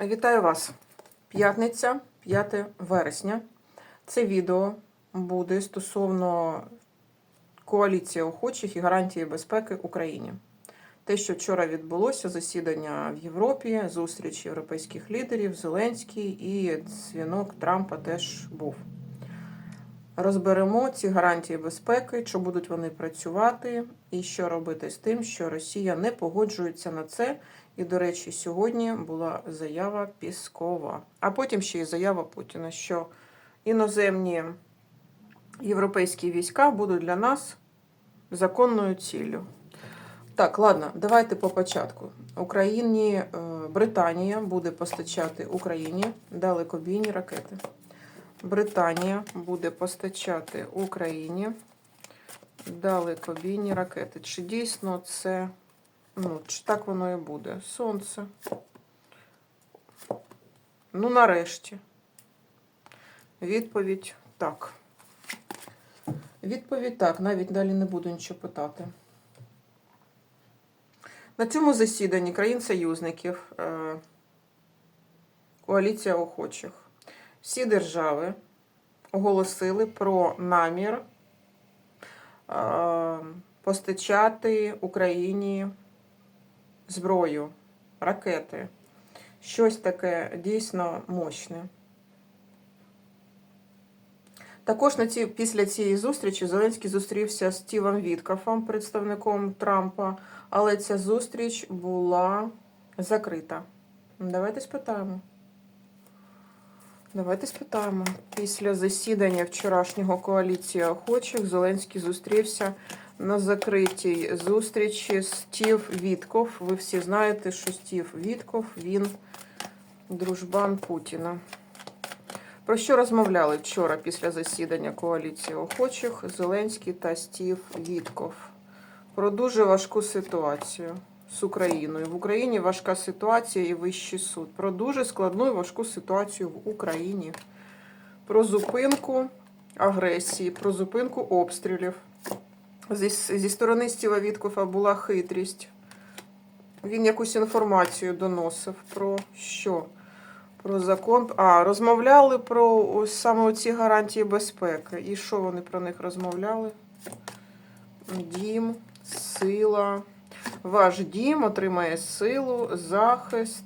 Вітаю вас! П'ятниця, 5 вересня. Це відео буде стосовно коаліції охочих і гарантії безпеки Україні. Те, що вчора відбулося, засідання в Європі, зустріч європейських лідерів, Зеленський і дзвінок Трампа теж був. Розберемо ці гарантії безпеки, чи будуть вони працювати, і що робити з тим, що Росія не погоджується на це. І, до речі, сьогодні була заява Піскова, а потім ще й заява Путіна, що іноземні європейські війська будуть для нас законною ціллю. Так, ладно, давайте по початку. Україні е, Британія буде постачати Україні далекобійні ракети. Британія буде постачати Україні далекобійні ракети. Чи дійсно це, ну, чи так воно і буде? Сонце. Ну, нарешті. Відповідь так. Відповідь так, навіть далі не буду нічого питати. На цьому засіданні країн-союзників е, коаліція охочих. Всі держави оголосили про намір е, постачати Україні зброю, ракети. Щось таке дійсно мощне. Також на ці, після цієї зустрічі Зеленський зустрівся з Стівом Віткафом, представником Трампа, але ця зустріч була закрита. Давайте спитаємо. Давайте спитаємо. Після засідання вчорашнього коаліції охочих Зеленський зустрівся на закритій зустрічі Стів Вітков. Ви всі знаєте, що Стів Вітков, він дружбан Путіна. Про що розмовляли вчора після засідання коаліції охочих Зеленський та Стів Вітков? Про дуже важку ситуацію з Україною. В Україні важка ситуація і вищий суд. Про дуже складну і важку ситуацію в Україні. Про зупинку агресії, про зупинку обстрілів. Зі, зі сторони Стіва Віткофа була хитрість. Він якусь інформацію доносив про що? Про закон. А, розмовляли про ось саме ці гарантії безпеки. І що вони про них розмовляли? Дім, сила. Ваш дім отримає силу, захист,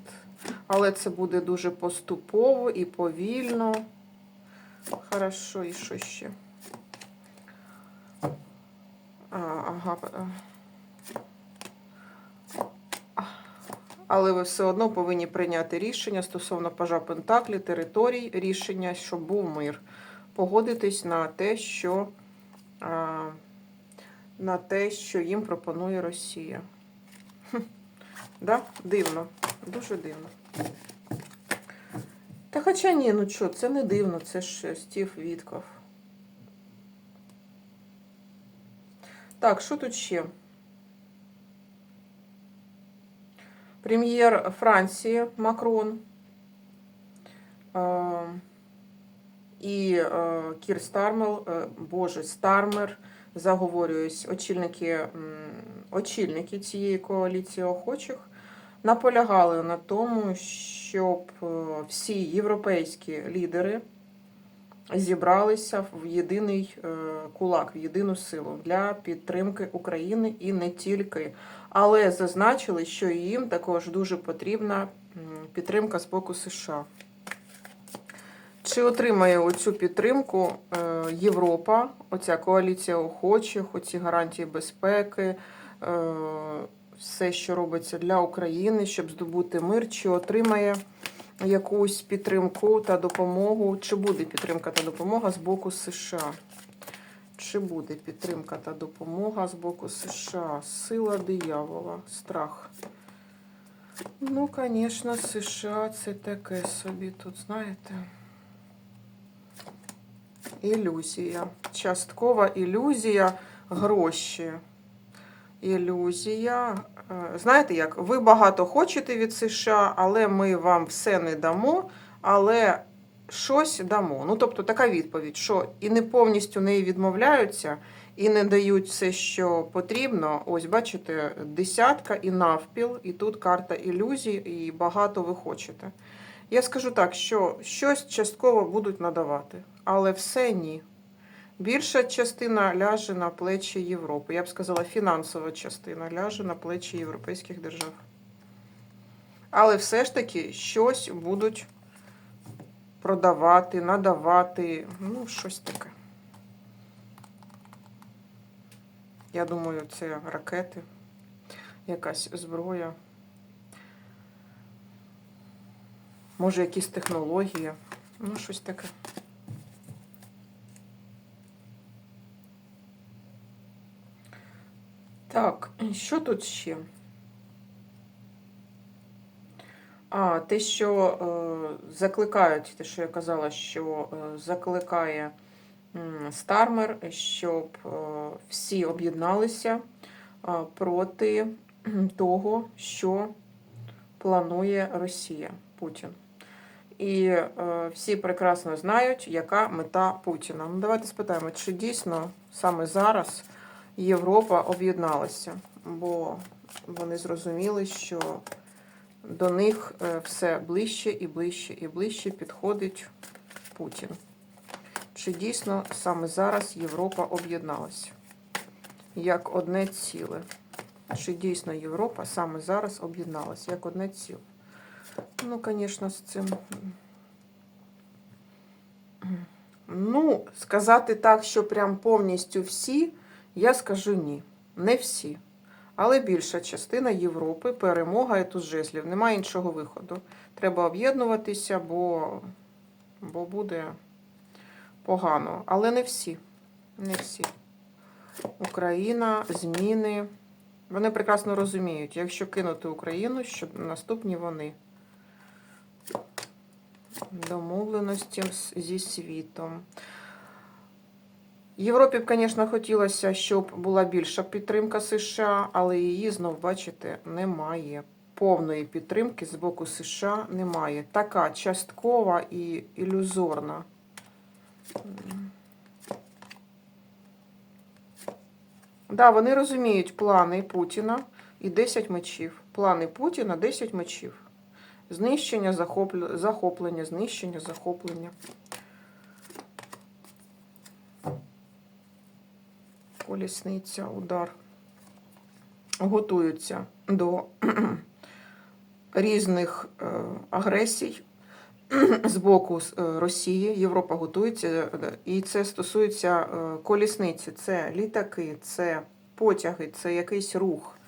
але це буде дуже поступово і повільно. Хорошо, і що ще? Ага. Але ви все одно повинні прийняти рішення стосовно пажа Пентаклі, територій, рішення, щоб був мир. Погодитись на те, що на те, що їм пропонує Росія. Хм. Да? Дивно, дуже дивно. Та хоча ні, ну що, це не дивно, це ж Стів Вітков. Так, що тут ще? Прем'єр Франції Макрон і Кір Стармел, е, Боже, Стармер, заговорююсь, очільники, очільники цієї коаліції охочих наполягали на тому, щоб е, всі європейські лідери зібралися в єдиний е, кулак, в єдину силу для підтримки України і не тільки. Але зазначили, що їм також дуже потрібна підтримка з боку США. Чи отримає оцю підтримку е, Європа, оця коаліція охочих, оці гарантії безпеки, е, все, що робиться для України, щоб здобути мир, чи отримає якусь підтримку та допомогу, чи буде підтримка та допомога з боку США? Чи буде підтримка та допомога з боку США? Сила диявола, страх. Ну, звісно, США це таке собі тут, знаєте. Ілюзія. Часткова ілюзія, гроші. Ілюзія. Е, Знаєте як? Ви багато хочете від США, але ми вам все не дамо, але щось дамо. Ну, тобто така відповідь, що і не повністю неї відмовляються, і не дають все, що потрібно. Ось, бачите, десятка і навпіл, і тут карта ілюзій, і багато ви хочете. Я скажу так, що щось частково будуть надавати, але все ні. Більша частина ляже на плечі Європи. Я б сказала, фінансова частина ляже на плечі європейських держав. Але все ж таки щось будуть продавати, надавати, ну, щось таке. Я думаю, це ракети, якась зброя. Може, якісь технології. Ну, щось таке. Так, що тут ще? А, те, що е, закликають, те, що я казала, що е, закликає м, Стармер, щоб е, всі об'єдналися е, проти того, що планує Росія, Путін. І е, всі прекрасно знають, яка мета Путіна. Ну, давайте спитаємо, чи дійсно саме зараз Європа об'єдналася, бо вони зрозуміли, що до них е, все ближче і ближче і ближче підходить Путін. Чи дійсно саме зараз Європа об'єдналася як одне ціле? Чи дійсно Європа саме зараз об'єдналася як одне ціле? Ну, звісно, з цим. Ну, сказати так, що прям повністю всі, я скажу ні. Не всі. Але більша частина Європи, перемога жезлів. Немає іншого виходу. Треба об'єднуватися, бо, бо буде погано. Але не всі. Не всі. Україна, зміни. Вони прекрасно розуміють, якщо кинути Україну, що наступні вони. Домовленості зі світом. Європі б, звісно, хотілося, щоб була більша підтримка США, але її знов, бачите, немає. Повної підтримки з боку США немає. Така часткова і ілюзорна. Да, вони розуміють плани Путіна і 10 мечів. Плани Путіна 10 мечів. Знищення, захоплення, знищення, захоплення. Колісниця, удар. Готуються до різних е, агресій з боку е, Росії. Європа готується, е, і це стосується колісниці. Це літаки, це потяги, це якийсь рух.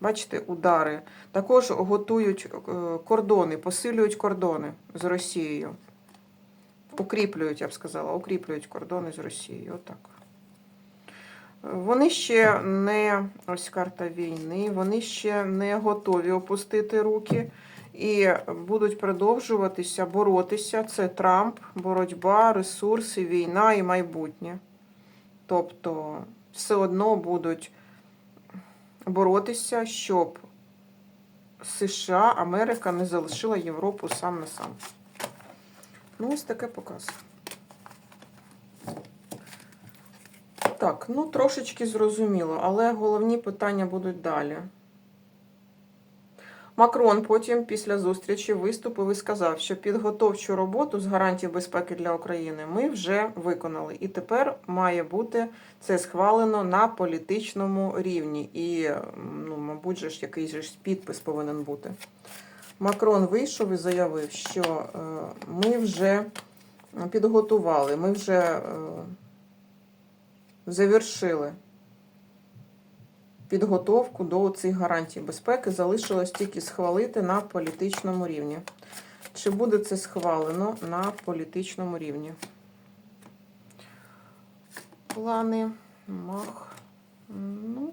Бачите, удари. Також готують кордони, посилюють кордони з Росією. Укріплюють, я б сказала, укріплюють кордони з Росією. Отак. Вони ще не ось карта війни, вони ще не готові опустити руки і будуть продовжуватися боротися. Це Трамп, боротьба, ресурси, війна і майбутнє. Тобто, все одно будуть боротися, щоб США, Америка не залишила Європу сам на сам. Ну, ось таке показує. Так, ну трошечки зрозуміло, але головні питання будуть далі. Макрон потім після зустрічі виступив і сказав, що підготовчу роботу з гарантій безпеки для України ми вже виконали. І тепер має бути це схвалено на політичному рівні. І, ну, мабуть, же ж якийсь же підпис повинен бути. Макрон вийшов і заявив, що е, ми вже підготували, ми вже. Завершили підготовку до цих гарантій безпеки. Залишилось тільки схвалити на політичному рівні. Чи буде це схвалено на політичному рівні? Плани, мах, ну,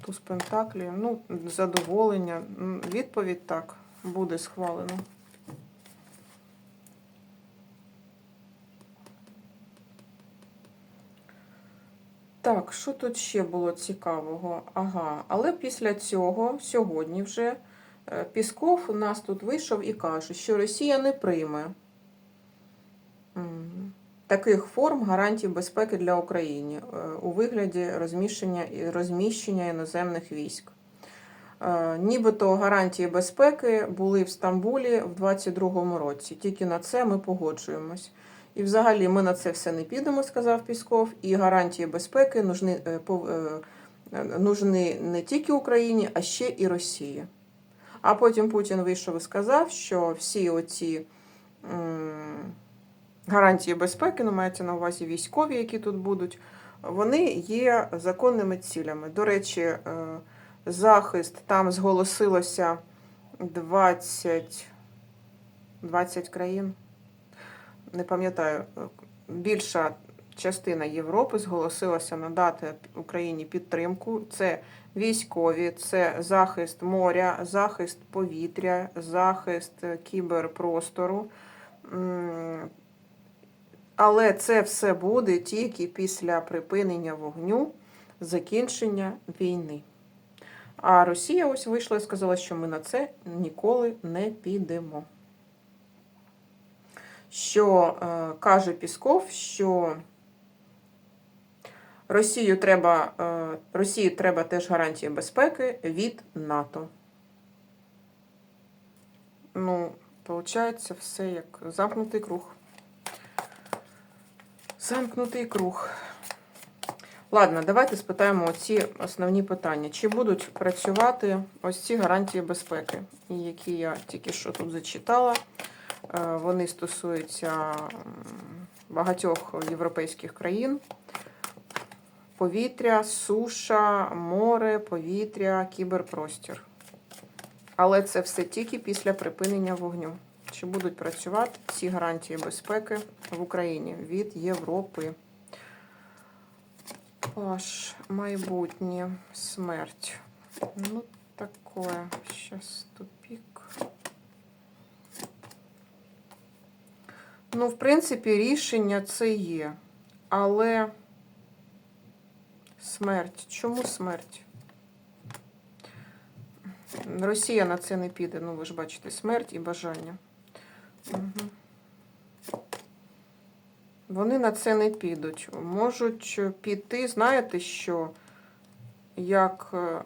туз Пентаклі, ну, задоволення. Відповідь так, буде схвалено. Так, що тут ще було цікавого? Ага, але після цього, сьогодні вже, е, Пісков у нас тут вийшов і каже, що Росія не прийме таких форм гарантій безпеки для України е, у вигляді розміщення, розміщення іноземних військ. Е, Нібито гарантії безпеки були в Стамбулі в 22-му році. Тільки на це ми погоджуємось. І взагалі ми на це все не підемо, сказав Пісков. І гарантії безпеки нужні, е, е, е, нужні не тільки Україні, а ще і Росії. А потім Путін вийшов і сказав, що всі оці гарантії безпеки, ну мається на увазі військові, які тут будуть, вони є законними цілями. До речі, захист там зголосилося 20, 20 країн. Не пам'ятаю, е, більша частина Європи зголосилася надати Україні підтримку. Це військові, це захист моря, захист повітря, захист е, кіберпростору. Але це все буде тільки після припинення вогню, закінчення війни. А Росія ось вийшла і сказала, що ми на це ніколи не підемо. Що е, каже Пісков, що Росію треба, е, Росії треба теж гарантії безпеки від НАТО. Ну, виходить, все як замкнутий круг. Замкнутий круг. Ладно, давайте спитаємо ці основні питання. Чи будуть працювати ось ці гарантії безпеки, які я тільки що тут зачитала? Е, Вони стосуються багатьох європейських країн. Повітря, суша, море, повітря, кіберпростір. Але це все тільки після припинення вогню. Чи будуть працювати ці гарантії безпеки в Україні від Європи? Паш, майбутнє, смерть. Ну, такое. Сейчас тупик. Ну, в принципі, рішення це є. Але смерть. Чому смерть? Росія на це не піде. Ну, ви ж бачите, смерть і бажання. Угу. Вони на це не підуть. Можуть піти, знаєте що? Як. е,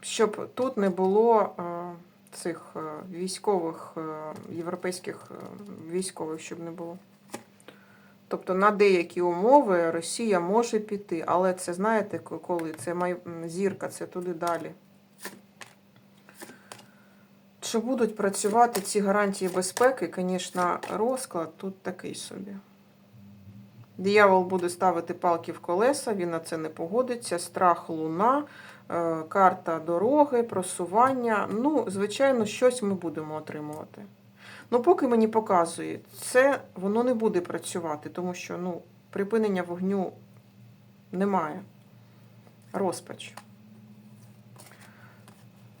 Щоб тут не було е, цих е, військових, е, європейських е, військових, щоб не було. Тобто на деякі умови Росія може піти, але це знаєте коли? Це май... зірка, це туди далі. Чи будуть працювати ці гарантії безпеки, звісно, розклад тут такий собі. Диявол буде ставити палки в колеса, він на це не погодиться. Страх луна, е, карта дороги, просування. Ну, звичайно, щось ми будемо отримувати. Ну, поки мені показує, це воно не буде працювати, тому що ну, припинення вогню немає. Розпач.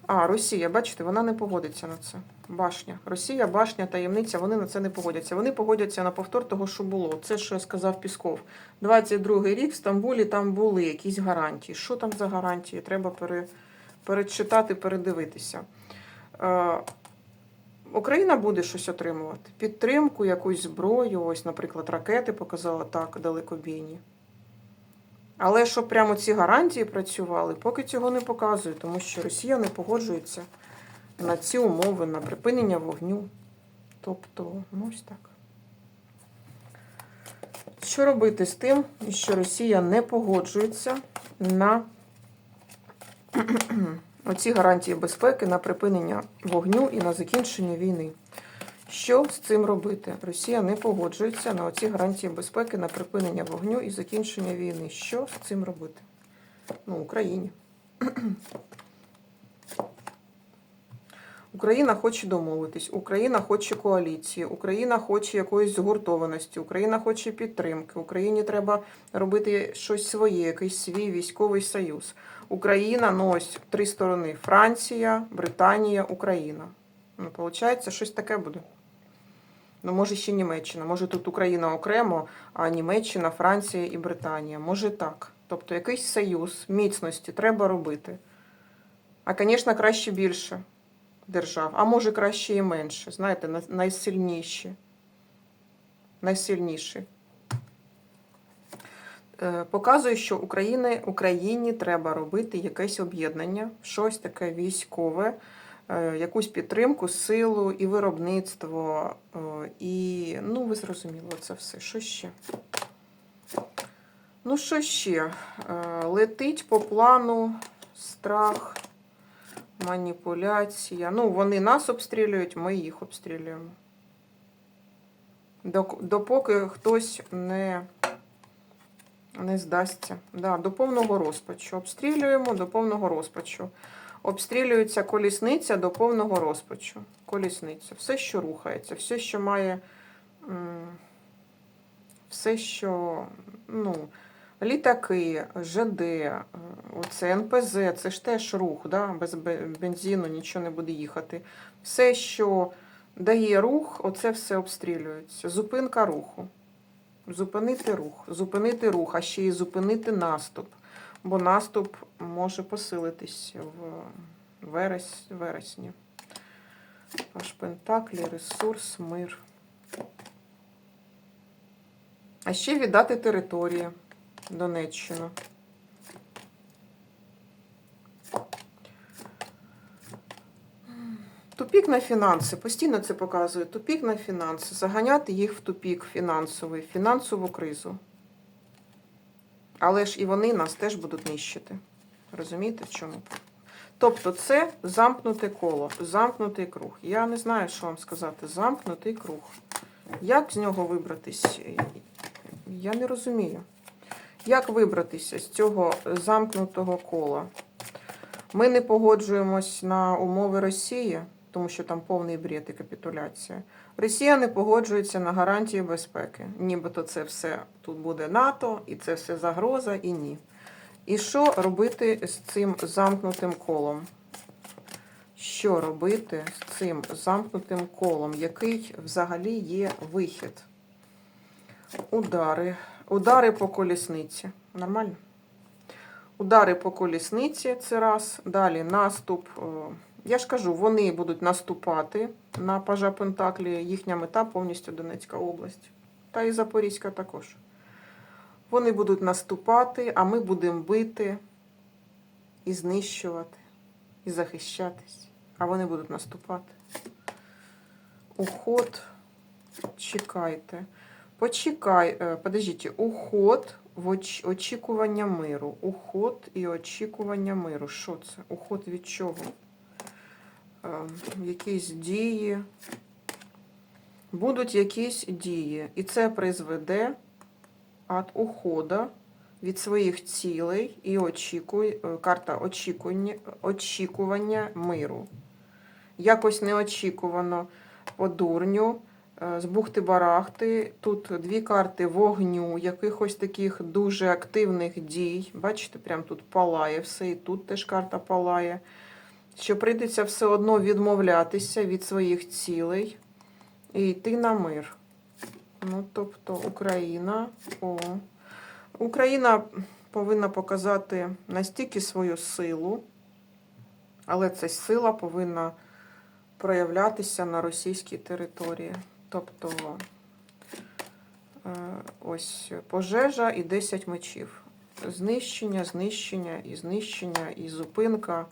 А, Росія, бачите, вона не погодиться на це. Башня. Росія, башня, таємниця, вони на це не погодяться. Вони погодяться на повтор того, що було. Це, що сказав Пісков. 22-й рік в Стамбулі там були якісь гарантії. Що там за гарантії? Треба пере, перечитати, передивитися. Е, Україна буде щось отримувати. Підтримку, якусь зброю, ось, наприклад, ракети показала так далекобійні. Але щоб прямо ці гарантії працювали, поки цього не показує, тому що Росія не погоджується на ці умови, на припинення вогню. Тобто, ну ось так. Що робити з тим, що Росія не погоджується на оці гарантії безпеки, на припинення вогню і на закінчення війни? Що з цим робити? Росія не погоджується на оці гарантії безпеки, на припинення вогню і закінчення війни. Що з цим робити? Ну, Україні. Україна хоче домовитись, Україна хоче коаліції, Україна хоче якоїсь згуртованості, Україна хоче підтримки, Україні треба робити щось своє, якийсь свій військовий союз. Україна, ну ось три сторони: Франція, Британія, Україна. Ну, виходить, щось таке буде. Ну, може, ще Німеччина. Може, тут Україна окремо, а Німеччина, Франція і Британія. Може так. Тобто якийсь союз міцності треба робити. А, звісно, краще більше. Держав, а може краще і менше. Знаєте, найсильніші. Найсильніші. Е, Показує, що Україні, Україні треба робити якесь об'єднання, щось таке військове, е, якусь підтримку, силу і виробництво. е, І, ну, ви зрозуміли це все. Що ще? Ну, що ще? Летить по плану страх, маніпуляція. Ну, вони нас обстрілюють, ми їх обстрілюємо. Допоки хтось не, не здасться. Да, до повного розпачу. Обстрілюємо до повного розпачу. Обстрілюється колісниця до повного розпачу. Колісниця. Все, що рухається, все, що має. Все, що. ну, Літаки, ЖД, е, оце НПЗ, це ж теж рух, да? без бензину нічого не буде їхати. Все, що дає рух, оце все обстрілюється. Зупинка руху. Зупинити рух, зупинити рух, а ще й зупинити наступ. Бо наступ може посилитись в верес, вересні. Паш Пентаклі, ресурс, мир. А ще віддати території. Донеччину. Тупік на фінанси. Постійно це показує. Тупік на фінанси. Заганяти їх в тупік фінансовий, фінансову кризу. Але ж і вони нас теж будуть нищити. Розумієте, в чому? Тобто це замкнуте коло, замкнутий круг. Я не знаю, що вам сказати. Замкнутий круг. Як з нього вибратись? Я не розумію. Як вибратися з цього замкнутого кола? Ми не погоджуємось на умови Росії, тому що там повний бред і капітуляція. Росія не погоджується на гарантії безпеки. Нібито це все тут буде НАТО, і це все загроза, і ні. І що робити з цим замкнутим колом? Що робити з цим замкнутим колом? Який взагалі є вихід? Удари. Удари по колісниці. Нормально? Удари по колісниці це раз. Далі наступ. Я ж кажу, вони будуть наступати на пажа Пентаклі. Їхня мета повністю Донецька область. Та і Запорізька також. Вони будуть наступати, а ми будемо бити і знищувати, і захищатись. А вони будуть наступати. Уход. Чекайте. Почекай, е, подождіть, уход в оч- очікування миру. Уход і очікування миру. Що це? Уход від чого? Е, Якісь дії. Будуть якісь дії. І це призведе від ухода від своїх цілей і очікуй, е, карта очікування, очікування миру. Якось неочікувано по дурню з бухти-барахти. Тут дві карти вогню, якихось таких дуже активних дій. Бачите, прям тут палає все, і тут теж карта палає. Що прийдеться все одно відмовлятися від своїх цілей і йти на мир. Ну, тобто Україна. О. Україна повинна показати настільки свою силу, але ця сила повинна проявлятися на російській території. Тобто е, ось пожежа і 10 мечів. Знищення, знищення і знищення, і зупинка.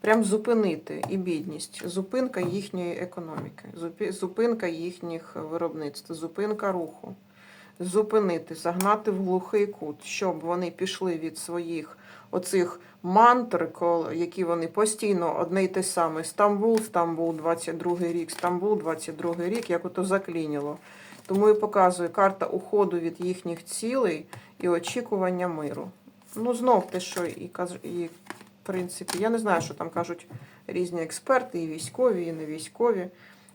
Прям зупинити і бідність, зупинка їхньої економіки, зупинка їхніх виробництв, зупинка руху. Зупинити, загнати в глухий кут, щоб вони пішли від своїх оцих мантр, які вони постійно одне й те саме. Стамбул, Стамбул, 22 рік, Стамбул, 22 рік, як ото заклініло. Тому і показує карта уходу від їхніх цілей і очікування миру. Ну, знов те, що і, і в принципі, я не знаю, що там кажуть різні експерти, і військові, і не військові.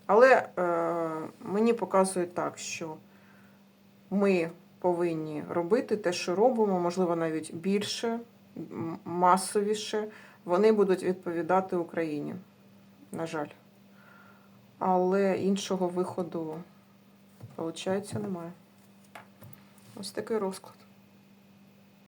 Але е, мені показує так, що ми повинні робити те, що робимо, можливо, навіть більше, масовіше. Вони будуть відповідати Україні. На жаль. Але іншого виходу, виходить, немає. Ось такий розклад.